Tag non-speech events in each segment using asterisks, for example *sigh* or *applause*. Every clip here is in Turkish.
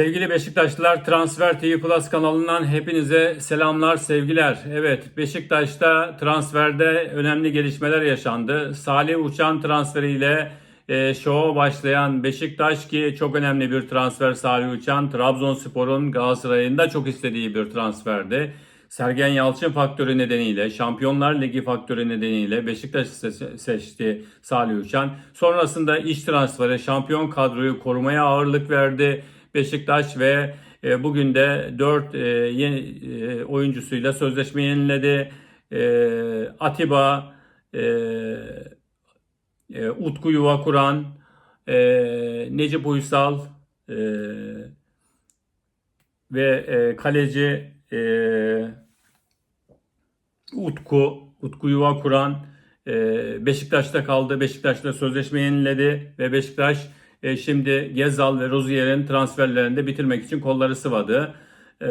Sevgili Beşiktaşlılar Transfer TV Plus kanalından hepinize selamlar, sevgiler. Evet, Beşiktaş'ta transferde önemli gelişmeler yaşandı. Salih Uçan transferiyle e, şova başlayan Beşiktaş ki çok önemli bir transfer Salih Uçan. Trabzonspor'un Galatasaray'ın da çok istediği bir transferdi. Sergen Yalçın faktörü nedeniyle, Şampiyonlar Ligi faktörü nedeniyle Beşiktaş se- seçti Salih Uçan. Sonrasında iş transferi şampiyon kadroyu korumaya ağırlık verdi. Beşiktaş ve e, bugün de 4 yeni e, oyuncusuyla sözleşme yeniledi. E, Atiba, e, e, Utku Yuvakuran, e, Necip Uysal e, ve e, kaleci e, Utku, Utku Yuvakuran e, Beşiktaş'ta kaldı. Beşiktaş'ta sözleşme yeniledi ve Beşiktaş e, şimdi Gezzal ve Rozier'in transferlerini de bitirmek için kolları sıvadı. E,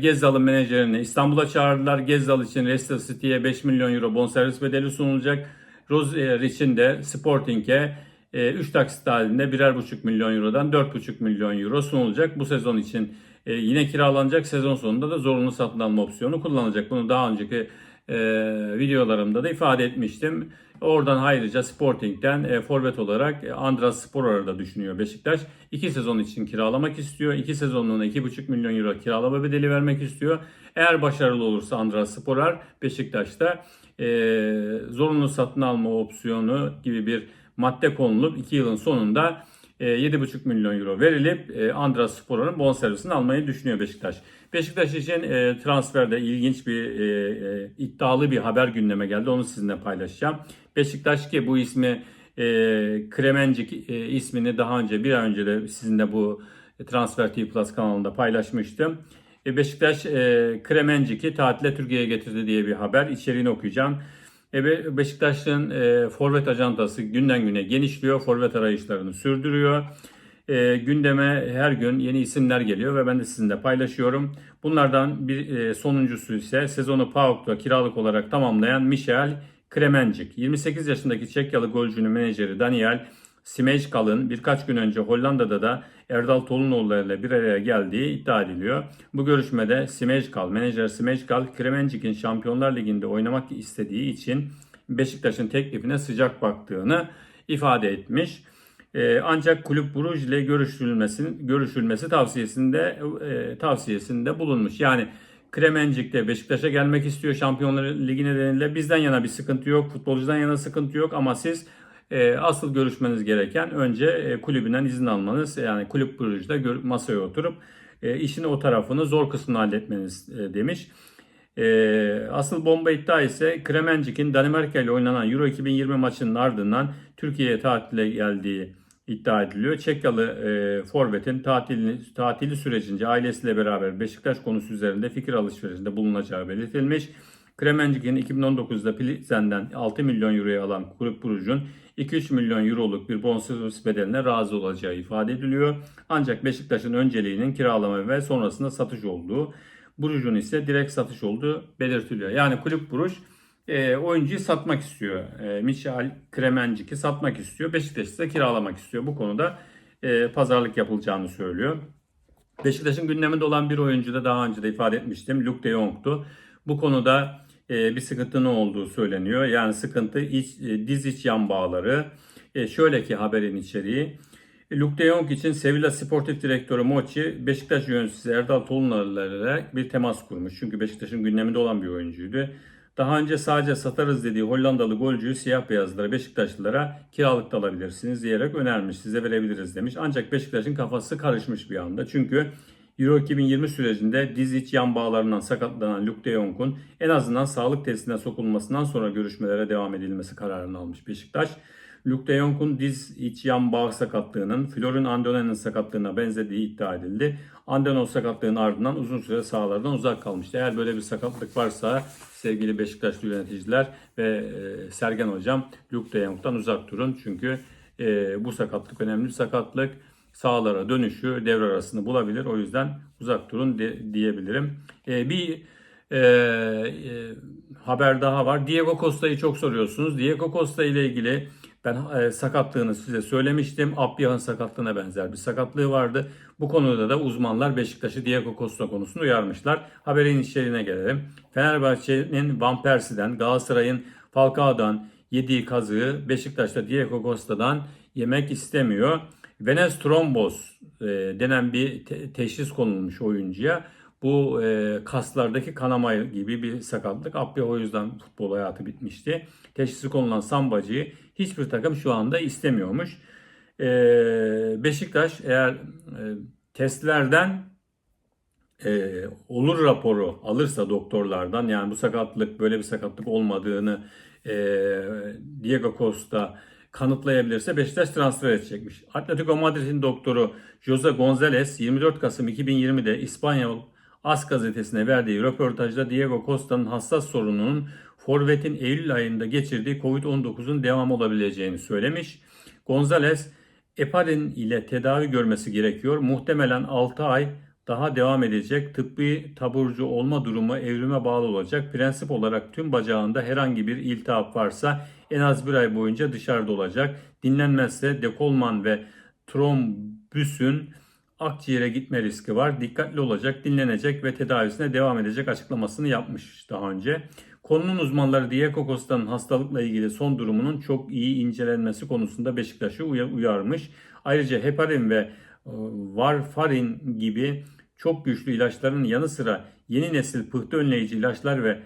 Gezzal'ın menajerini İstanbul'a çağırdılar. Gezzal için Leicester City'ye 5 milyon euro bonservis bedeli sunulacak. Rozier için de Sporting'e 3 taksit halinde birer buçuk milyon eurodan 4,5 milyon euro sunulacak. Bu sezon için e, yine kiralanacak. Sezon sonunda da zorunlu satın alma opsiyonu kullanacak. Bunu daha önceki e, videolarımda da ifade etmiştim. Oradan ayrıca Sporting'den e, forvet olarak e, Andras Sporar'ı da düşünüyor Beşiktaş. 2 sezon için kiralamak istiyor. 2 sezonluğuna 2,5 milyon euro kiralama bedeli vermek istiyor. Eğer başarılı olursa Andras Sporar Beşiktaş'ta e, zorunlu satın alma opsiyonu gibi bir madde konulup 2 yılın sonunda 7,5 milyon euro verilip e, Andras Spor'un bonservisini almayı düşünüyor Beşiktaş. Beşiktaş için e, transferde ilginç bir e, e, iddialı bir haber gündeme geldi. Onu sizinle paylaşacağım. Beşiktaş ki bu ismi e, Kremencik e, ismini daha önce bir ay önce de sizinle bu Transfer TV Plus kanalında paylaşmıştım. E, Beşiktaş e, Kremencik'i tatile Türkiye'ye getirdi diye bir haber. İçeriğini okuyacağım. Be- Beşiktaş'ın e, forvet ajantası günden güne genişliyor. Forvet arayışlarını sürdürüyor. E, gündeme her gün yeni isimler geliyor ve ben de sizinle paylaşıyorum. Bunlardan bir e, sonuncusu ise sezonu PAOK'ta kiralık olarak tamamlayan Michel Kremencik. 28 yaşındaki Çekyalı golcünün menajeri Daniel Simejkal'ın birkaç gün önce Hollanda'da da Erdal Tolunoğlu ile bir araya geldiği iddia ediliyor. Bu görüşmede Simejkal, menajer Simejkal, Kremencik'in Şampiyonlar Ligi'nde oynamak istediği için Beşiktaş'ın teklifine sıcak baktığını ifade etmiş. Ee, ancak kulüp Bruges ile görüşülmesi, görüşülmesi tavsiyesinde e, tavsiyesinde bulunmuş. Yani Kremencik de Beşiktaş'a gelmek istiyor Şampiyonlar Ligi nedeniyle. Bizden yana bir sıkıntı yok, futbolcudan yana sıkıntı yok ama siz e, asıl görüşmeniz gereken önce e, kulübünden izin almanız. Yani kulüp gör- masaya oturup e, işin o tarafını zor kısmını halletmeniz e, demiş. Asıl bomba iddia ise Kremencik'in Danimarka ile oynanan Euro 2020 maçının ardından Türkiye'ye tatile geldiği iddia ediliyor. Çekyalı e, Forvet'in tatili, tatili sürecince ailesiyle beraber Beşiktaş konusu üzerinde fikir alışverişinde bulunacağı belirtilmiş. Kremencik'in 2019'da Plizen'den 6 milyon euroya alan kulüp Brugge'un 2-3 milyon euroluk bir bonservis bedeline razı olacağı ifade ediliyor. Ancak Beşiktaş'ın önceliğinin kiralama ve sonrasında satış olduğu, Brugge'un ise direkt satış olduğu belirtiliyor. Yani kulüp Brugge e, oyuncuyu satmak istiyor. E, Michel Kremencik'i satmak istiyor. Beşiktaş ise kiralamak istiyor. Bu konuda e, pazarlık yapılacağını söylüyor. Beşiktaş'ın gündeminde olan bir oyuncu da daha önce de ifade etmiştim. Luke de Jong'tu. Bu konuda bir sıkıntı ne olduğu söyleniyor. Yani sıkıntı iç, e, diz iç yan bağları. E, şöyle ki haberin içeriği. Luke de Jong için Sevilla Sportif Direktörü Mochi, Beşiktaş yöneticisi Erdal Tolunalı bir temas kurmuş. Çünkü Beşiktaş'ın gündeminde olan bir oyuncuydu. Daha önce sadece satarız dediği Hollandalı golcüyü siyah beyazlara, Beşiktaşlılara kiralıkta alabilirsiniz diyerek önermiş. Size verebiliriz demiş. Ancak Beşiktaş'ın kafası karışmış bir anda. Çünkü Euro 2020 sürecinde diz iç yan bağlarından sakatlanan Luke de Jong'un en azından sağlık testine sokulmasından sonra görüşmelere devam edilmesi kararını almış Beşiktaş. Luke de Jong'un diz iç yan bağ sakatlığının Florin Andonen'in sakatlığına benzediği iddia edildi. Andonen sakatlığının ardından uzun süre sahalardan uzak kalmıştı. Eğer böyle bir sakatlık varsa sevgili Beşiktaşlı yöneticiler ve e, Sergen Hocam Luke de Jong'dan uzak durun. Çünkü e, bu sakatlık önemli bir sakatlık. Sahalara dönüşü devre arasını bulabilir. O yüzden uzak durun de, diyebilirim. E, bir e, e, haber daha var. Diego Costa'yı çok soruyorsunuz. Diego Costa ile ilgili Ben e, sakatlığını size söylemiştim. Apyah'ın sakatlığına benzer bir sakatlığı vardı. Bu konuda da uzmanlar Beşiktaş'ı Diego Costa konusunda uyarmışlar. Haberin içeriğine gelelim. Fenerbahçe'nin Van Persie'den, Galatasaray'ın Falcao'dan yediği kazığı Beşiktaş'ta Diego Costa'dan yemek istemiyor. Venez trombos e, denen bir te- teşhis konulmuş oyuncuya. Bu e, kaslardaki kanama gibi bir sakatlık. Apya o yüzden futbol hayatı bitmişti. Teşhisi konulan Sambacı'yı hiçbir takım şu anda istemiyormuş. E, Beşiktaş eğer e, testlerden e, olur raporu alırsa doktorlardan yani bu sakatlık böyle bir sakatlık olmadığını e, Diego Costa kanıtlayabilirse Beşiktaş transfer edecekmiş. Atletico Madrid'in doktoru Jose González 24 Kasım 2020'de İspanyol As gazetesine verdiği röportajda Diego Costa'nın hassas sorununun Forvet'in Eylül ayında geçirdiği Covid-19'un devam olabileceğini söylemiş. González, Eparin ile tedavi görmesi gerekiyor. Muhtemelen 6 ay daha devam edecek. Tıbbi taburcu olma durumu evrime bağlı olacak. Prensip olarak tüm bacağında herhangi bir iltihap varsa en az bir ay boyunca dışarıda olacak. Dinlenmezse dekolman ve trombüsün akciğere gitme riski var. Dikkatli olacak, dinlenecek ve tedavisine devam edecek açıklamasını yapmış daha önce. Konunun uzmanları Diego Costa'nın hastalıkla ilgili son durumunun çok iyi incelenmesi konusunda Beşiktaş'ı uyarmış. Ayrıca heparin ve e, varfarin gibi çok güçlü ilaçların yanı sıra yeni nesil pıhtı önleyici ilaçlar ve e,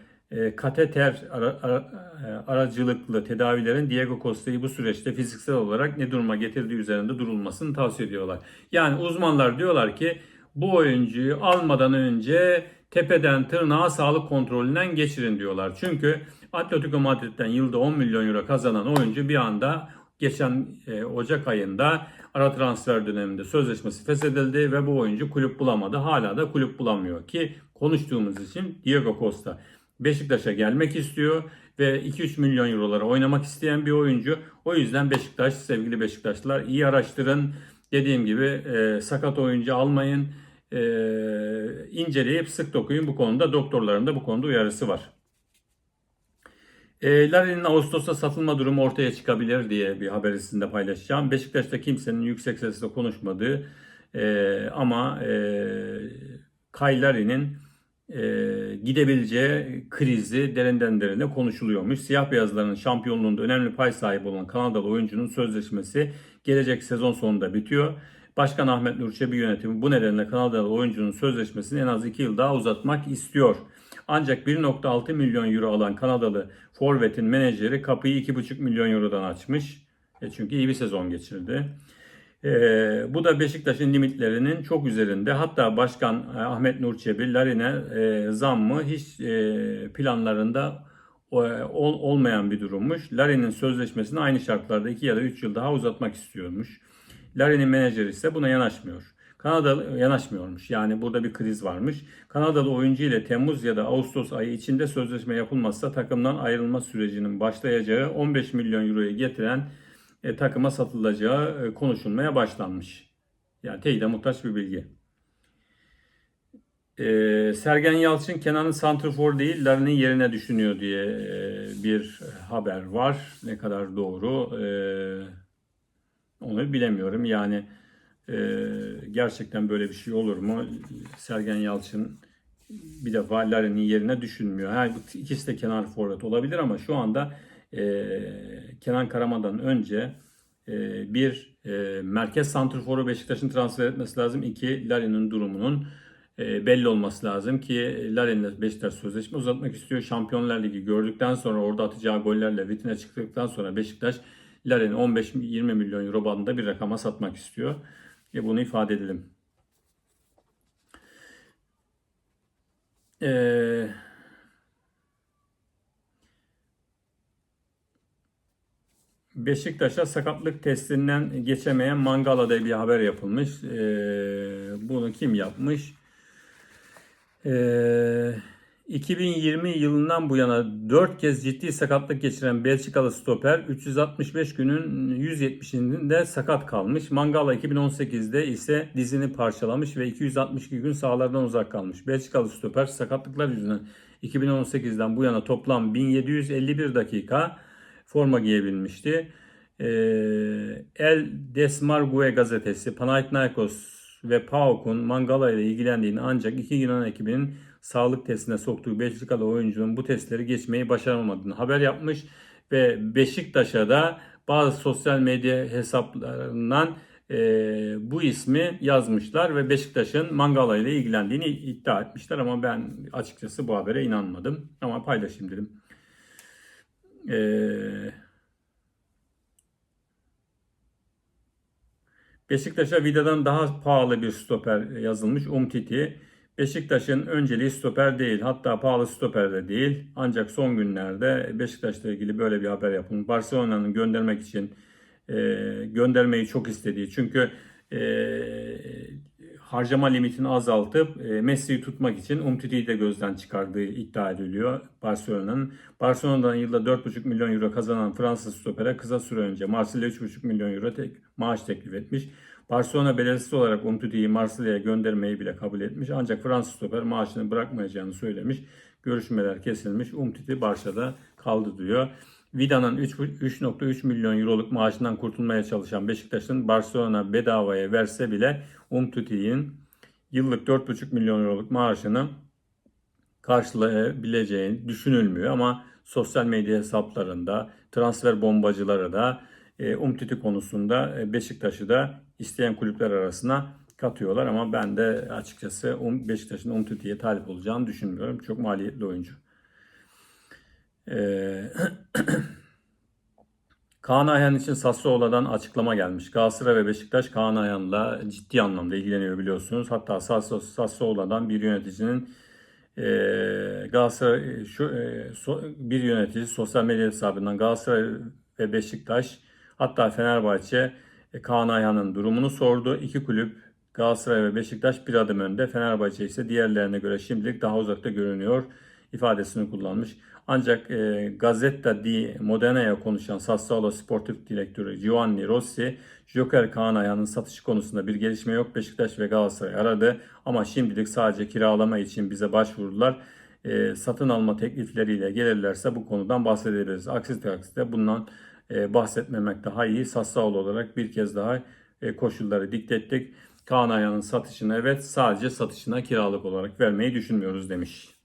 kateter ara- ara- e, aracılıklı tedavilerin Diego Costa'yı bu süreçte fiziksel olarak ne duruma getirdiği üzerinde durulmasını tavsiye ediyorlar. Yani uzmanlar diyorlar ki bu oyuncuyu almadan önce tepeden tırnağa sağlık kontrolünden geçirin diyorlar. Çünkü Atletico Madrid'den yılda 10 milyon euro kazanan oyuncu bir anda geçen e, Ocak ayında ara transfer döneminde sözleşmesi feshedildi ve bu oyuncu kulüp bulamadı. Hala da kulüp bulamıyor ki konuştuğumuz için Diego Costa Beşiktaş'a gelmek istiyor ve 2-3 milyon eurolara oynamak isteyen bir oyuncu. O yüzden Beşiktaş sevgili Beşiktaşlılar iyi araştırın. Dediğim gibi e, sakat oyuncu almayın. E, inceleyip sık dokuyun bu konuda. Doktorların da bu konuda uyarısı var. E, Larin'in Ağustos'ta satılma durumu ortaya çıkabilir diye bir haberi sizinle paylaşacağım. Beşiktaş'ta kimsenin yüksek sesle konuşmadığı e, ama e, Kay Larin'in e, gidebileceği krizi derinden derine konuşuluyormuş. Siyah beyazların şampiyonluğunda önemli pay sahibi olan Kanadalı oyuncunun sözleşmesi gelecek sezon sonunda bitiyor. Başkan Ahmet Nur Çebi yönetimi bu nedenle Kanadalı oyuncunun sözleşmesini en az 2 yıl daha uzatmak istiyor. Ancak 1.6 milyon euro alan Kanadalı Forvet'in menajeri kapıyı 2.5 milyon eurodan açmış. E çünkü iyi bir sezon geçirdi. E, bu da Beşiktaş'ın limitlerinin çok üzerinde. Hatta Başkan e, Ahmet Nur Çebi Larin'e e, zammı hiç e, planlarında e, ol, olmayan bir durummuş. Larin'in sözleşmesini aynı şartlarda 2 ya da 3 yıl daha uzatmak istiyormuş. Larin'in menajeri ise buna yanaşmıyor. Kanadalı yanaşmıyormuş. Yani burada bir kriz varmış. Kanadalı oyuncu ile Temmuz ya da Ağustos ayı içinde sözleşme yapılmazsa takımdan ayrılma sürecinin başlayacağı 15 milyon euroyu getiren e, takıma satılacağı e, konuşulmaya başlanmış. Yani teyide muhtaç bir bilgi. E, Sergen Yalçın Kenan'ın santrfor değil Larin'in yerine düşünüyor diye e, bir haber var. Ne kadar doğru e, onu bilemiyorum. Yani e, gerçekten böyle bir şey olur mu? Sergen Yalçın bir defa Larin'in yerine düşünmüyor. Bu ikisi de kenar forvet olabilir ama şu anda Kenan Karaman'dan önce e, bir e, merkez santrforu Beşiktaş'ın transfer etmesi lazım. İki Larin'in durumunun e, belli olması lazım ki Larin'le Beşiktaş sözleşme uzatmak istiyor. Şampiyonlar Ligi gördükten sonra orada atacağı gollerle vitrine çıktıktan sonra Beşiktaş Larin'i 15-20 milyon euro bandında bir rakama satmak istiyor. E, bunu ifade edelim. Eee Beşiktaş'a sakatlık testinden geçemeyen Mangala diye bir haber yapılmış. Ee, bunu kim yapmış? Ee, 2020 yılından bu yana 4 kez ciddi sakatlık geçiren Belçikalı stoper 365 günün 170'inde sakat kalmış. Mangala 2018'de ise dizini parçalamış ve 262 gün sahalardan uzak kalmış. Belçikalı stoper sakatlıklar yüzünden 2018'den bu yana toplam 1751 dakika forma giyebilmişti. e, El Desmargue gazetesi Panathinaikos ve PAOK'un Mangala ile ilgilendiğini ancak iki Yunan ekibinin sağlık testine soktuğu Belçikalı oyuncunun bu testleri geçmeyi başaramadığını haber yapmış ve Beşiktaş'a da bazı sosyal medya hesaplarından e, bu ismi yazmışlar ve Beşiktaş'ın Mangala ile ilgilendiğini iddia etmişler ama ben açıkçası bu habere inanmadım ama paylaşayım dedim. Eee Beşiktaş'a Vida'dan daha pahalı bir stoper yazılmış Umtiti. Beşiktaş'ın önceliği stoper değil. Hatta pahalı stoper de değil. Ancak son günlerde Beşiktaş'la ilgili böyle bir haber yapılmış. Barcelona'nın göndermek için e, göndermeyi çok istediği. Çünkü e, harcama limitini azaltıp e, Messi'yi tutmak için Umtiti'yi de gözden çıkardığı iddia ediliyor Barcelona'nın. Barcelona'dan yılda 4,5 milyon euro kazanan Fransız stopere kısa süre önce Marsilya 3,5 milyon euro tek maaş teklif etmiş. Barcelona bedelsiz olarak Umtiti'yi Marsilya'ya göndermeyi bile kabul etmiş. Ancak Fransız stoper maaşını bırakmayacağını söylemiş. Görüşmeler kesilmiş. Umtiti Barça'da kaldı diyor. Vida'nın 3.3 milyon euroluk maaşından kurtulmaya çalışan Beşiktaş'ın Barcelona bedavaya verse bile Umtiti'nin yıllık 4.5 milyon euroluk maaşını karşılayabileceğini düşünülmüyor ama sosyal medya hesaplarında transfer bombacıları da e, Umtiti konusunda e, Beşiktaş'ı da isteyen kulüpler arasına katıyorlar ama ben de açıkçası um, Beşiktaş'ın Umtiti'ye talip olacağını düşünmüyorum. Çok maliyetli oyuncu. Ee, *clears throat* Kaan Ayhan için Sassuolo'dan açıklama gelmiş. Galatasaray ve Beşiktaş Kaan Ayhan'la ciddi anlamda ilgileniyor biliyorsunuz. Hatta Sassuolo'dan bir yöneticinin e, Galatasaray şu e, so, bir yönetici sosyal medya hesabından Galatasaray ve Beşiktaş hatta Fenerbahçe e, Kaan Ayhan'ın durumunu sordu. İki kulüp Galatasaray ve Beşiktaş bir adım önde. Fenerbahçe ise diğerlerine göre şimdilik daha uzakta görünüyor ifadesini kullanmış. Ancak e, Gazzetta di Modena'ya konuşan Sassuolo Sportif Direktörü Giovanni Rossi, Joker Kaan Ayhan'ın satışı konusunda bir gelişme yok. Beşiktaş ve Galatasaray aradı ama şimdilik sadece kiralama için bize başvurdular. E, satın alma teklifleriyle gelirlerse bu konudan bahsedebiliriz. Aksi takdirde bundan e, bahsetmemek daha iyi. Sassuolo olarak bir kez daha e, koşulları diktettik. Kaan Ayhan'ın satışını evet sadece satışına kiralık olarak vermeyi düşünmüyoruz demiş.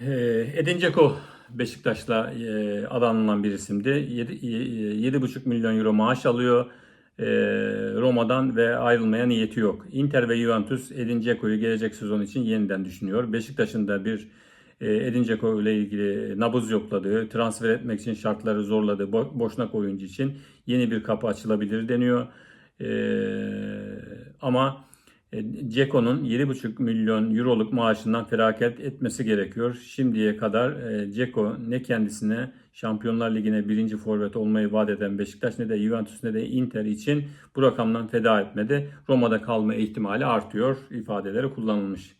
Edin Dzeko Beşiktaş'la e, adanılan bir isimdi. 7,5 milyon euro maaş alıyor. E, Roma'dan ve ayrılmaya niyeti yok. Inter ve Juventus Edin Dzeko'yu gelecek sezon için yeniden düşünüyor. Beşiktaş'ın da bir e, Edin ile ilgili nabız yokladığı, transfer etmek için şartları zorladığı boşnak oyuncu için yeni bir kapı açılabilir deniyor. Ama Ceko'nun 7,5 milyon euroluk maaşından feragat etmesi gerekiyor. Şimdiye kadar Ceko ne kendisine Şampiyonlar Ligi'ne birinci forvet olmayı vaat eden Beşiktaş ne de Juventus ne de Inter için bu rakamdan feda etmedi. Roma'da kalma ihtimali artıyor ifadeleri kullanılmış.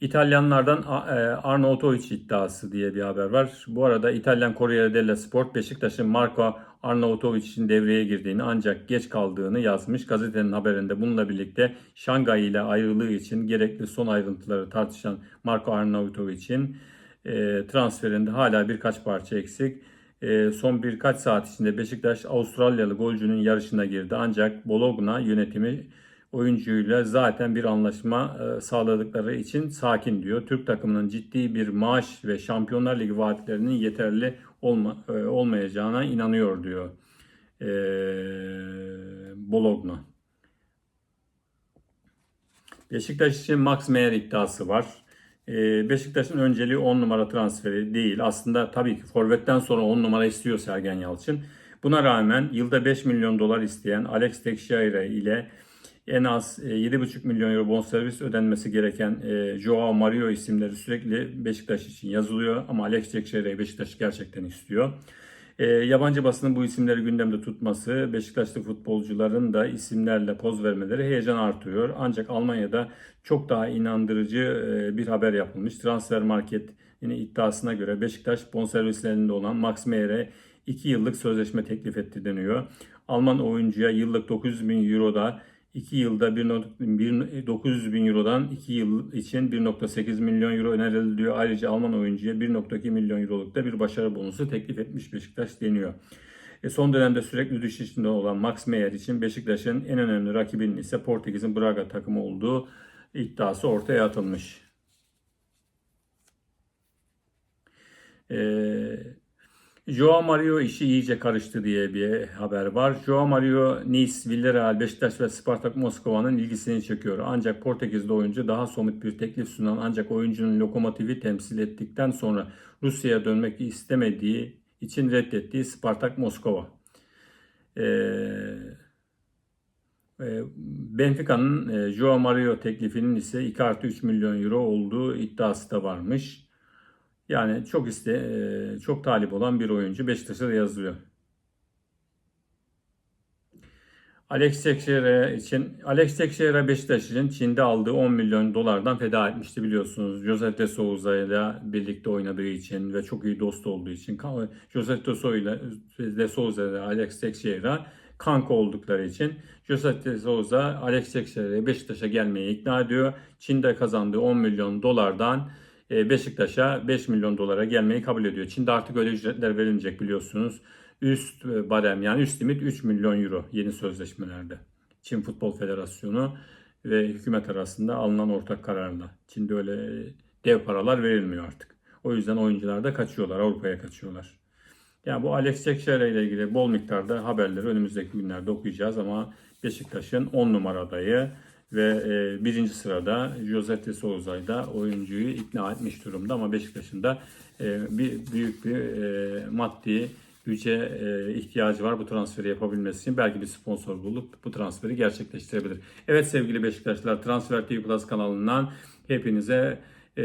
İtalyanlardan e, Arnautovic iddiası diye bir haber var. Bu arada İtalyan Corriere dello Sport Beşiktaş'ın Marco Arnautovic için devreye girdiğini ancak geç kaldığını yazmış. Gazetenin haberinde bununla birlikte Şangay ile ayrılığı için gerekli son ayrıntıları tartışan Marco Arnautovic'in e, transferinde hala birkaç parça eksik. E, son birkaç saat içinde Beşiktaş Avustralyalı golcünün yarışına girdi. Ancak Bologna yönetimi oyuncuyla zaten bir anlaşma e, sağladıkları için sakin diyor. Türk takımının ciddi bir maaş ve Şampiyonlar Ligi vaatlerinin yeterli olma, e, olmayacağına inanıyor diyor e, Bologna. Beşiktaş için Max Meyer iddiası var. E, Beşiktaş'ın önceliği 10 numara transferi değil. Aslında tabii ki forvetten sonra 10 numara istiyor Sergen Yalçın. Buna rağmen yılda 5 milyon dolar isteyen Alex Teixeira ile en az 7,5 e, milyon euro bonservis ödenmesi gereken e, Joao Mario isimleri sürekli Beşiktaş için yazılıyor. Ama Alex Teixeira'yı Beşiktaş gerçekten istiyor. E, yabancı basının bu isimleri gündemde tutması Beşiktaşlı futbolcuların da isimlerle poz vermeleri heyecan artıyor. Ancak Almanya'da çok daha inandırıcı bir haber yapılmış. Transfer Market'in iddiasına göre Beşiktaş bonservislerinde olan Max Meyer'e 2 yıllık sözleşme teklif etti deniyor. Alman oyuncuya yıllık 900 bin euro da 2 yılda 1, 900 bin Euro'dan 2 yıl için 1.8 milyon Euro öneriliyor. Ayrıca Alman oyuncuya 1.2 milyon Euro'luk da bir başarı bonusu teklif etmiş Beşiktaş deniyor. E, son dönemde sürekli düşüş içinde olan Max Meyer için Beşiktaş'ın en önemli rakibinin ise Portekiz'in Braga takımı olduğu iddiası ortaya atılmış. Ee, Joao Mario işi iyice karıştı diye bir haber var. Joao Mario Nice, Villarreal, Beşiktaş ve Spartak Moskova'nın ilgisini çekiyor. Ancak Portekizli oyuncu daha somut bir teklif sunan ancak oyuncunun lokomotivi temsil ettikten sonra Rusya'ya dönmek istemediği için reddettiği Spartak Moskova. Ee, e, Benfica'nın e, Joao Mario teklifinin ise 2 artı 3 milyon euro olduğu iddiası da varmış. Yani çok iste, e, çok talip olan bir oyuncu Beşiktaş'a da yazılıyor. Alex Teixeira için Alex Teixeira Beşiktaş için Çin'de aldığı 10 milyon dolardan feda etmişti biliyorsunuz. Jose de Souza ile birlikte oynadığı için ve çok iyi dost olduğu için Jose de Souza ile de Souza ile Alex Teixeira kanka oldukları için Jose de Souza Alex Teixeira'yı Beşiktaş'a gelmeye ikna ediyor. Çin'de kazandığı 10 milyon dolardan Beşiktaş'a 5 milyon dolara gelmeyi kabul ediyor. Çin'de artık öyle ücretler verilecek biliyorsunuz. Üst e, barem yani üst limit 3 milyon euro yeni sözleşmelerde. Çin Futbol Federasyonu ve hükümet arasında alınan ortak kararla. Çin'de öyle dev paralar verilmiyor artık. O yüzden oyuncular da kaçıyorlar, Avrupa'ya kaçıyorlar. Yani bu Alex Teixeira ile ilgili bol miktarda haberleri önümüzdeki günlerde okuyacağız ama Beşiktaş'ın 10 numara adayı ve e, birinci sırada Jose de Souza'yı da oyuncuyu ikna etmiş durumda ama Beşiktaş'ın da e, bir büyük bir e, maddi güce e, ihtiyacı var bu transferi yapabilmesi için. Belki bir sponsor bulup bu transferi gerçekleştirebilir. Evet sevgili Beşiktaşlar Transfer TV Plus kanalından hepinize e,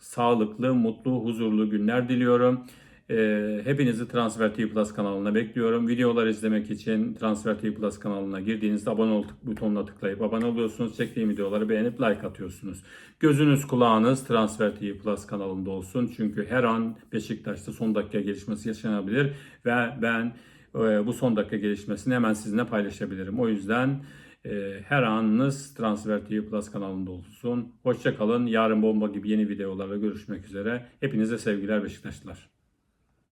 sağlıklı, mutlu, huzurlu günler diliyorum. Ee, hepinizi Transfer TV Plus kanalına bekliyorum. Videolar izlemek için Transfer TV Plus kanalına girdiğinizde abone ol butonuna tıklayıp abone oluyorsunuz. Çektiğim videoları beğenip like atıyorsunuz. Gözünüz kulağınız Transfer TV Plus kanalında olsun. Çünkü her an Beşiktaş'ta son dakika gelişmesi yaşanabilir ve ben e, bu son dakika gelişmesini hemen sizinle paylaşabilirim. O yüzden e, her anınız Transfer TV Plus kanalında olsun. Hoşçakalın. Yarın bomba gibi yeni videolarla görüşmek üzere. Hepinize sevgiler Beşiktaşlılar.